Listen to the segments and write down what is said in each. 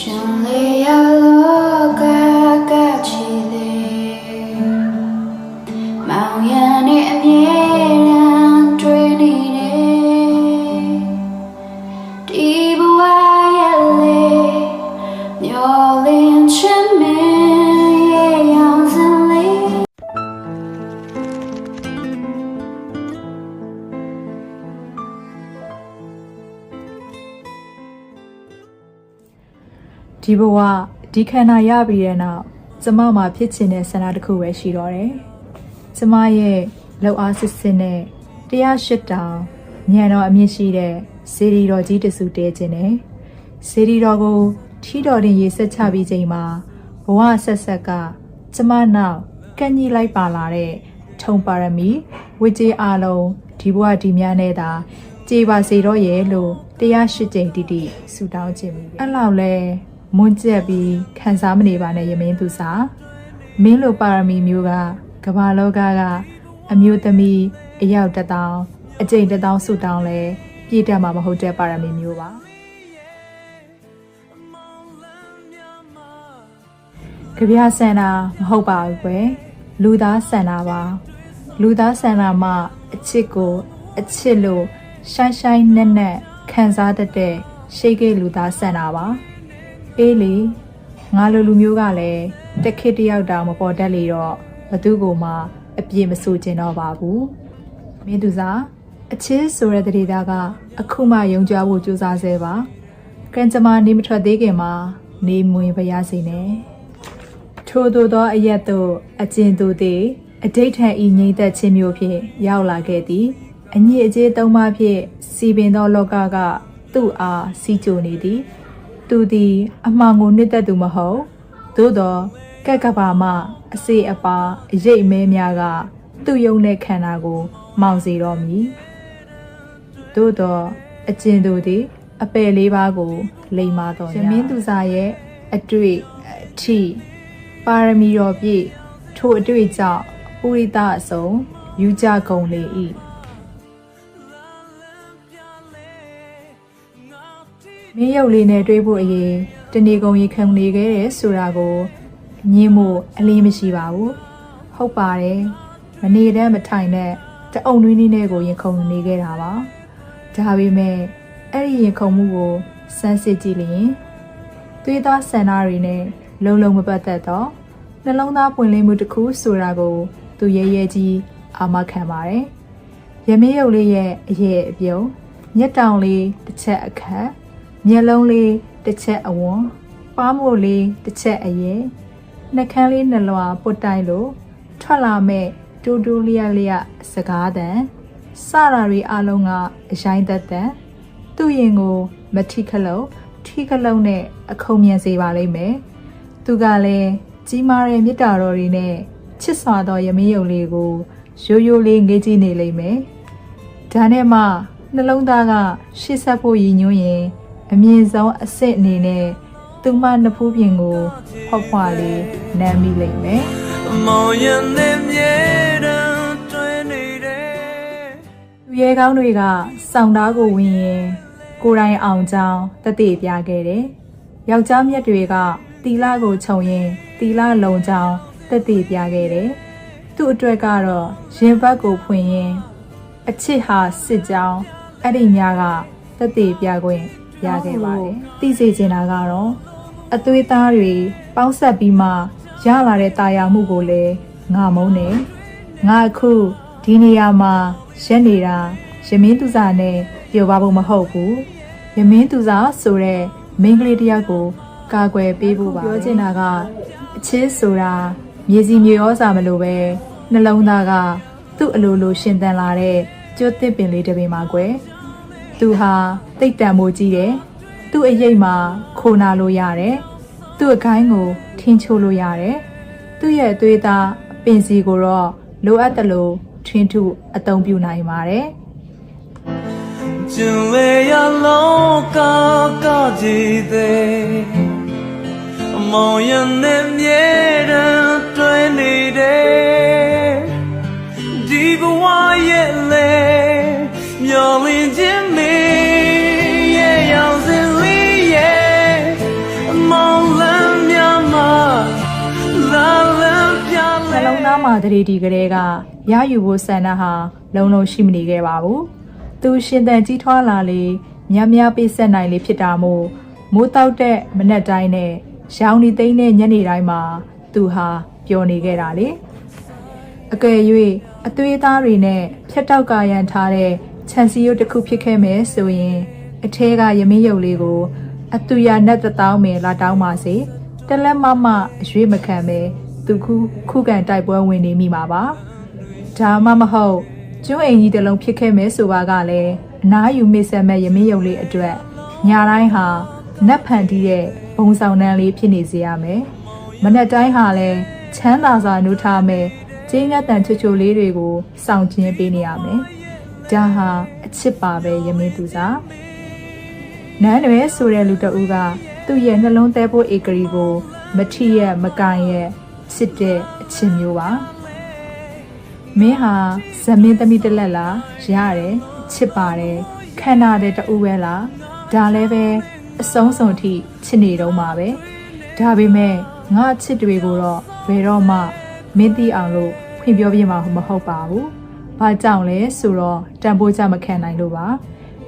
ကျွ ဒီဘဝဒီခန္ဓာရပြီးတဲ့နောက်ကျမမှာဖြစ်ချင်တဲ့ဆန္ဒတစ်ခုပဲရှိတော့တယ်။ကျမရဲ့လောက်အားစစ်စစ်နဲ့တရားရှိတောင်ညံတော်အမြင့်ရှိတဲ့စေရီတော်ကြီးတစုတဲခြင်းနဲ့စေရီတော်ကိုထီတော်တင်ရေဆက်ချပြီးချိန်မှာဘဝဆက်ဆက်ကကျမနောက်ကန့်ကြီးလိုက်ပါလာတဲ့ထုံပါရမီဝိကျေအားလုံးဒီဘဝဒီများနဲ့သာကြေပါစေတော့ရဲ့လို့တရားရှိကြိမ်တိတိဆုတောင်းခြင်းမိတယ်အဲ့လောက်လဲ မွန်းကျက်ပြီးခံစားမနေပါနဲ့ယမင်းသူစာမင်းလိုပါရမီမျိုးကကမ္ဘာလောကကအမျိုးသမီးအယောက်တစ်တောင်းအကျိန်တစ်တောင်းဆုတောင်းလဲပြည့်တတ်မှာမဟုတ်တဲ့ပါရမီမျိုးပါကြပြဆန္ဒမဟုတ်ပါဘူးကွယ်လူသားဆန္ဒပါလူသားဆန္ဒမှအချစ်ကို အချစ်လို့ရှိုင်းရှိုင်းနက်နက်ခံစားတတ်တဲ့ရှိတ်ကိလူသားဆန္ဒပါ အေးလေငါလိုလူမျိုးကလည်းတစ်ခေတ်တစ်ယောက်တောင်မပေါ်တတ်လေတော့ဘသူကိုမှအပြည့်မဆိုချင်တော့ပါဘူးမင်းသူစားအချစ်ဆိုတဲ့တရေသားကအခုမှယုံကြဖို့ကြိုးစားဆဲပါကံကြမ္မာနေမထွက်သေးခင်မှာနေမွင်ပါရစေနဲ့ထို့သောသောအရက်သို့အကျဉ်သူသည်အဋိဋ္ဌံဤငြိမ့်သက်ခြင်းမျိုးဖြင့်ရောက်လာခဲ့သည်အညစ်အကြေးသုံးပါးဖြင့်စီပင်သောလောကကသူ့အားစီကြိုနေသည် သူသည် အမှန်ကိုနှစ်သက်သူမဟုတ်သို့သောကက်ကဘာမှအစေအပါအရိပ်အမဲများက သူ့ယုံတဲ့ခန္ဓာကို မောင်စေတော်မူသို့သောအကျဉ်သူသည် အပယ်လေးပါးကို လိမ္မာတော်ရမင်းသူစာရဲ့အတွေ့အထိပါရမီတော်ပြည့်ထိုအတွေ့ကြောင့်ပုရိသအစုံယူကြကုန်လေ၏ မင်းရုပ်လေးနဲ့တွေးဖို့အရင်တနေကုန်ရီခံနေခဲ့တယ်ဆိုတာကိုညင်းမို့အလေးမရှိပါဘူးဟုတ်ပါတယ်မနေတမ်းမထိုင်တဲ့တအုံနွေးနည်းနဲ့ကိုရင်ခုန်နေခဲ့တာပါဒါပေမဲ့အဲ့ဒီရင်ခုန်မှုကိုစမ်းစစ်ကြည့်လျင်သွေးသားဆန္ဒတွေနဲ့လုံလုံမပတ်သက်တော့နှလုံးသားပွင့်လင်းမှုတစ်ခုဆိုတာကို သူရဲရဲကြီးအာမခံပါတယ်ရမေးရုပ်လေးရဲ့အရဲ့အပြုံးမျက်တောင်လေးတစ်ချက်အခက် မျက်လုံးလေးတစ်ချက်အဝွန်ပါးမို့လေးတစ်ချက်အရဲ့နှကန်းလေးနှလွာပုတ်တိုင်းလို့ထွက်လာမဲ့တူတူလျက်လျက်စကားတန်စရာတွေအလုံးကအရိုင်းသက်တန်သူ့ရင်ကိုမထိခလုံးထိခလုံးနဲ့အခုံမြန်စေပါလိမ့်မယ်သူကလည်းကြီးမားတဲ့မြတ်တာတော်တွေနဲ့ချစ်စွာသောယမင်းယုံလေးကိုရိုးရိုးလေးငေးကြည့်နေလိမ့်မယ်ဒါနဲ့မှနှလုံးသားကရှေ့ဆက်ဖို့ရည်ညွှန်းရင် အမြင့်ဆုံးအစ်စ်အနေနဲ့သူမနှစ်ဖူးပြင်ကိုဖောက်ဖွာလေးနမ်းမိလိမ့်မယ်မောင်ရင်နဲ့မြဲတမ်းတွင်နေတယ်သူရဲကောင်းတွေကစောင့်သားကိုဝင်ရင်ကိုယ်တိုင်အောင်ကြောင်းတတိပြခဲ့တယ်။ယောက်ျားမြတ်တွေကတီလာကိုခြုံရင်တီလာလုံကြောင်းတတိပြခဲ့တယ်။သူ့အတွက်ကတော့ရင်ဘတ်ကိုဖွင့်ရင်အချစ်ဟာစစ်ကြောင်းအဲ့ဒီညကတတိပြခွင့် ရခဲ့ပါတယ်။သိစေချင်တာကတော့အသွေးသားတွေပေါင်းဆက်ပြီးမှရလာတဲ့တာယာမှုကိုလည်းငါမုန်းတယ်။ငါအခုဒီနေရာမှာရက်နေတာရမင်းသူစာနဲ့ပြောပါဖို့မဟုတ်ဘူး။ရမင်းသူစာဆိုတဲ့မိန်းကလေးတစ်ယောက်ကိုကာကွယ်ပေးဖို့ပါပြောချင်တာကအချစ်ဆိုတာမြေစီမြေဩစာမလို့ပဲနှလုံးသားကသူ့အလိုလိုရှင်သန်လာတဲ့ကျွတ်သစ်ပင်လေးတစ်ပင်ပါကွယ်။သူဟာ တိတ်တန်မိုးကြီးတယ်။သူ့အရေးမှာခိုနာလို့ရတယ်။သူ့အခိုင်းကိုထင်းချိုးလို့ရတယ်။သူ့ရဲ့အသွေးသားအပင်စီကိုတော့လိုအပ်တယ်လို့ထင်းထုအသုံးပြုနိုင်ပါတယ်ကျင်လေရလောကကကြည်တဲ့မောင်ရင်နဲ့မြဲတမ်းတွင်နေတယ်ဒီဘဝရဲ့လေမျောလင်းခြင်း တရေဒီကလေးကရယူဖို့ဆန္ဒဟာလုံးလုံးရှိမနေခဲ့ပါဘူး။သူရှင်သန်ကြီးထွားလာလေများများပေးဆက်နိုင်လေဖြစ်တာမို့မိုးတောက်တဲ့မနက်တိုင်းနဲ့ရောင်နေသိမ်းတဲ့ညနေတိုင်းမှာသူဟာပျော်နေခဲ့တာလေ။အကယ်၍အသွေးသားတွေနဲ့ဖြတ်တောက်ကာရန်ထားတဲ့ခြံစည်းရုပ်တစ်ခုဖြစ်ခဲ့မယ်ဆိုရင်အထဲကရမင်းရုပ်လေးကိုအတူရနဲ့တတောင်းမယ်လာတောင်းပါစေတလက်မမအရွေးမခံပဲ သူခုခုခံတိုက်ပွဲဝင်နေမိမှာပါဒါမှမဟုတ်ကျွန်းအိမ်ကြီးတစ်လုံးဖြစ်ခဲ့မယ်ဆိုပါကလည်းအနားယူမိဆက်မဲ့ရမင်းရုပ်လေးအတွက်ညာတိုင်းဟာနတ်ဖန်တီးတဲ့ဘုံဆောင်တန်းလေးဖြစ်နေစေရမယ်မနက်တိုင်းဟာလည်းချမ်းသာစွာနှုတ်ထားမယ်ကျင်းငတ်တန်ချွချိုလေးတွေကိုစောင့်ခြင်းပေးနေရမယ်ဒါဟာအချစ်ပါပဲရမင်းသူစားနန်းရွယ်ဆိုတဲ့လူတဦးကသူ့ရဲ့နှလုံးသေးဖို့ဧကရီကိုမထီရဲ့မကန်ရဲ့ စစ်တဲ့အချင်းမျိုးပါမင်းဟာဇမင်းသမီးတစ်လက်လားရတယ်ချစ်ပါတယ်ခန္ဓာတဲ့တူပဲလားဒါလည်းပဲအဆုံးစုံထိချစ်နေတော့မှာပဲဒါပေမဲ့ငါချစ်တွေကိုတော့ဘယ်တော့မှမင်းသိအောင်လို့ဖွင့်ပြောပြမှာမဟုတ်ပါဘူးဘာကြောင့်လဲဆိုတော့တန်ဖိုးကြမခံနိုင်လို့ပါ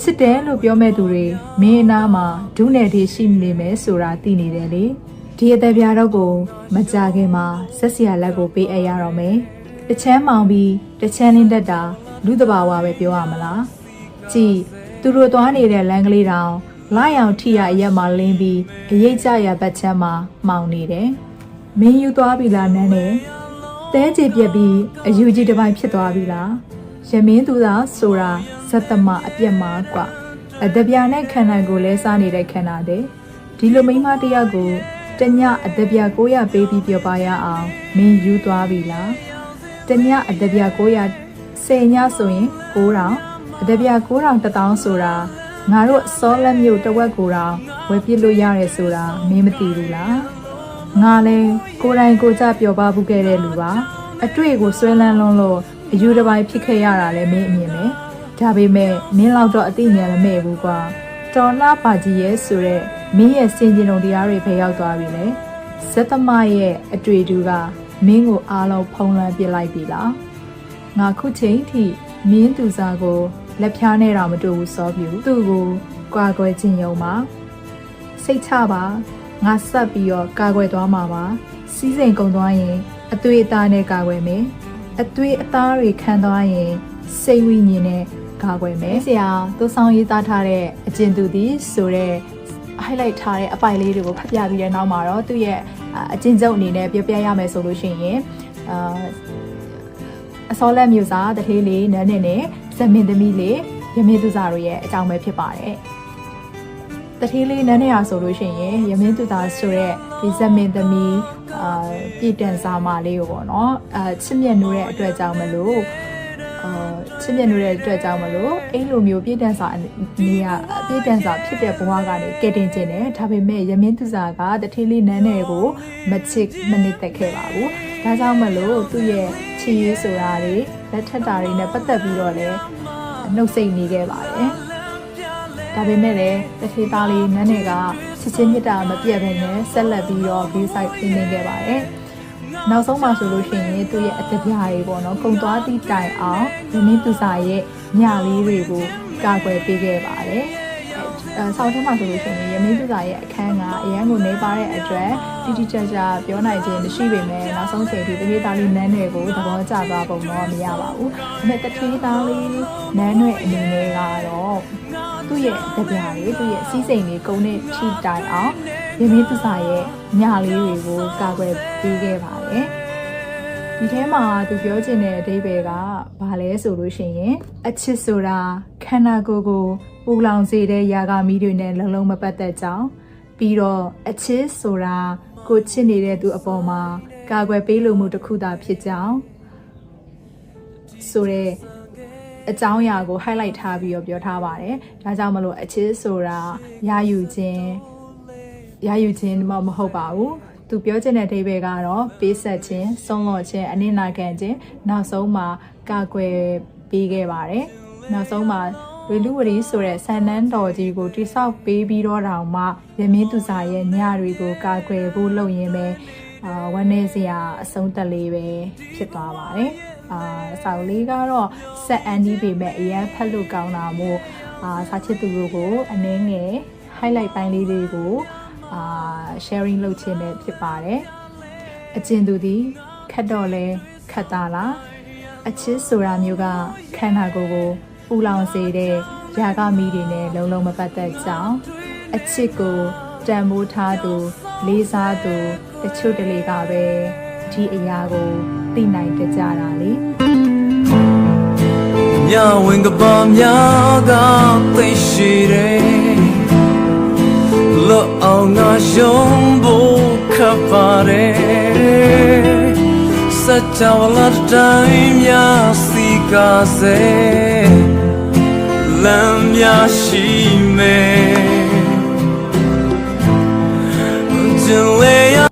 ချစ်တယ်လို့ပြောမဲ့သူတွေမင်းအနာမှာဒုနယ်တွေရှိနေမယ်ဆိုတာသိနေတယ်လေ ဒီအသက်ပြားတော့ကိုမကြခင်မှာဆက်စရာလက်ကိုပေးအပ်ရတော့မယ်တစ်ချမ်းမောင်ပြီးတစ်ချမ်းလင်းတက်တာလူတဘာဝပဲပြောရမလားကြည်သူတို့သွားနေတဲ့လမ်းကလေးတောင်လိုက်အောင်ထိရအရက်မှာလင်းပြီးအရေးကြရဘက်ချမ်းမှာမှောင်နေတယ်မင်းယူသွားပြီလားနန်းနဲ့တဲကြေပြက်ပြီးအယူကြီးတစ်ပိုင်းဖြစ်သွားပြီလားရမင်းသူသာဆိုတာဇတ်သမအပြက်မှာကွာအတပြာနဲ့ခန္ဓာကိုယ်လဲစားနေတဲ့ခန္ဓာတဲ့ဒီလိုမိန်းမတစ်ယောက်ကို တညအတပြာ900ပေးပြီးပြောပါရအောင်မင်းယူသွားပြီလားတညအတပြာ900 10ညဆိုရင်9000အတပြာ9000တထောင်ဆိုတာငါတို့စောလက်မျိုးတစ်ဝက်ကိုတောင်ဝယ်ပြစ်လို့ရတယ်ဆိုတာမင်းမသိဘူးလားငါလဲကိုယ်တိုင်ကိုယ်ကြပျော်ပါဘူးခဲ့တဲ့လူပါအတွေ့ကိုဆွဲလန်းလွန်းလို့အယူတစ်ပိုင်းဖြစ်ခဲ့ရတာလည်းမင်းအမြင်ပဲဒါပေမဲ့မင်းလောက်တော့အသိဉာဏ်မမဲ့ဘူးကွာတော်လာပါကြီးရဲ့ဆိုတော့ မင်းရဲ့စင်ကြင်ုံတရားတွေဖယ်ရောက်သွားပြီလေဇက်သမရဲ့အတွေ့အတူကမင်းကိုအားလုံးဖုံးလွှမ်းပစ်လိုက်ပြီလားငါခုချိန်ထိမင်းသူစားကိုလက်ဖြားနဲ့တော့မတူဘူးစောပြူသူ့ကိုကွာကွယ်ခြင်းယုံပါစိတ်ချပါငါဆက်ပြီးတော့ကာကွယ်သွားမှာပါစီးစိမ်ကုံသွားရင်အသွေးအသားနဲ့ကာကွယ်မယ်အသွေးအသားတွေခံသွားရင်စိတ်ဝိညာဉ်နဲ့ကာကွယ်မယ်ဆရာသူဆောင်ရေးသားထားတဲ့အကျဉ်သူသည်ဆိုတော့ highlight ထားတဲ့အပိုင်လေးတွေကိုဖတ်ပြပြီးတဲ့နောက်မှာတော့သူ့ရဲ့အာအကျဉ်ချုပ်အနေနဲ့ပြောပြရမယ်ဆိုလို့ရှိရင်အာအစောလက်မျိုးစားတထေးလေးနန်းနေနဲ့ဇမင်သမီးလေးရမင်းသူစားတို့ရဲ့အကြောင်းပဲဖြစ်ပါတယ်တထေးလေးနန်းနေရဆိုလို့ရှိရင်ရမင်းသူသားဆိုတဲ့ဒီဇမင်သမီးအာပြည်တန်စာမလေးကိုပေါ့နော်အာချစ်မြတ်နိုးတဲ့အတွက်ကြောင့်မလို့ အာချစ်မြတ်နိုးတဲ့အတွက်ကြောင့်မလို့အဲ့လိုမျိုးပြည်တန်စာနေရပြည်တန်စာဖြစ်တဲ့ဘဝကနေကဲတင်ခြင်းတယ်ဒါပေမဲ့ရမင်းသူစာကတထေးလေးနန်းနယ်ကိုမချစ်မနစ်သက်ခဲ့ပါဘူးဒါကြောင့်မလို့သူ့ရဲ့ချစ်ရေးဆိုတာတွေလက်ထက်တာတွေနဲ့ပတ်သက်ပြီးတော့လည်းနှုတ်ဆက်နေခဲ့ပါတယ်ဒါပေမဲ့လည်းတစ်ထေးသားလေးနန်းနယ်ကချစ်ချင်းမြတ်တာမပြတ်ဘဲနဲ့ဆက်လက်ပြီးတော့ view site ပြင်နေခဲ့ပါတယ်။ နောက်ဆုံးမှဆိုလို့ရှိရင်သူ့ရဲ့အတပြားတွေပေါ့နော်။ကုံသွားသည့်တိုင်အောင်ရင်းနှီးသူစာရဲ့ညလေးတွေကိုကာကွယ်ပေးခဲ့ပါတယ်။အဲဆောင်းထဲမှာဆိုလို့ရှိရင်ရမင်းသူစာရဲ့အခန်းကအရန်ကိုနေပါတဲ့အတွက်တိတိကျကျပြောနိုင်ခြင်းမရှိပေမဲ့နောက်ဆုံးချိန်ထိတတိသားလေးနန်းတွေကိုသဘောကျသွားပုံတော့မရပါဘူး။ဒါပေမဲ့တတိသားလေးနန်းတွေအနေနဲ့ကတော့သူ့ရဲ့တပြားလေးသူ့ရဲ့စီးစိမ်လေးကုန်းနဲ့ထိတိုင်အောင် ရမင်းသူစာရဲ့ညလေးတွေကိုကာကွယ်ပေးခဲ့ပါတယ်ဒီထဲမှာသူပြောချင်တဲ့အဓိပ္ပာယ်ကဘာလဲဆိုလို့ရှိရင်အချစ်ဆိုတာခန္ဓာကိုယ်ကိုပူလောင်စေတဲ့ຢာကမီးတွေနဲ့လုံးလုံးမပတ်သက်ကြောင်းပြီးတော့အချစ်ဆိုတာကိုချစ်နေတဲ့သူအပေါ်မှာကာကွယ်ပေးလို့မှုတစ်ခုသာဖြစ်ကြောင်းဆိုတဲ့အကြောင်းအရာကို highlight ထားပြီးတော့ပြောထားပါတယ်။ဒါကြောင့်မလို့အချစ်ဆိုတာရယူခြင်း ရယူခြင်းမမဟုတ်ပါဘူး။သူပြောချင်တဲ့အဓိပ္ပာယ်ကတော့ပေးဆက်ခြင်း၊ဆုံးလော့ခြင်း၊အနစ်နာခံခြင်းနောက်ဆုံးမှာကာကွယ်ပေးခဲ့ပါတယ်။နောက်ဆုံးမှာဝေလူဝရီဆိုတဲ့ဆန်နန်းတော်ကြီးကိုတိဆောက်ပေးပြီးတော့တောင်မှရမင်းသူစာရဲ့ညတွေကိုကာကွယ်ဖို့လုပ်ရင်းပဲအာဝမ်းနေစရာအဆုံးသက်လေးပဲဖြစ်သွားပါတယ်အာစာအုပ်လေးကတော့ဆက်အန်ဒီပေမဲ့အရင်ဖတ်လို့ကောင်းတာမို့အာစာချစ်သူတို့ကိုအနည်းငယ် highlight ပိုင်းလေးတွေကို အာ sharing လုပ်ခြင်းပဲဖြစ်ပါတယ်အကျဉ်သူသည်ခတ်တော့လဲခတ်တာလားအချစ်ဆိုတာမျိုးကခန္ဓာကိုယ်ကိုပူလောင်စေတဲ့ຢာကမီးတွေနဲ့လုံးလုံးမပတ်သက်ကြောင်းအချစ်ကိုတန်မိုးထားသူ လေးစားသူတချို့တလေကပဲဒီအရာကိုသိနိုင်ကြတာလေညဝင်ကပါများကသိရှိတယ် လို့အောင်ငါရှုံးဖို့ခပ်ပါတယ်စัจ java လာတိုင်းများစီကားစေလမ်းများရှိမယ်ကျွန်လေ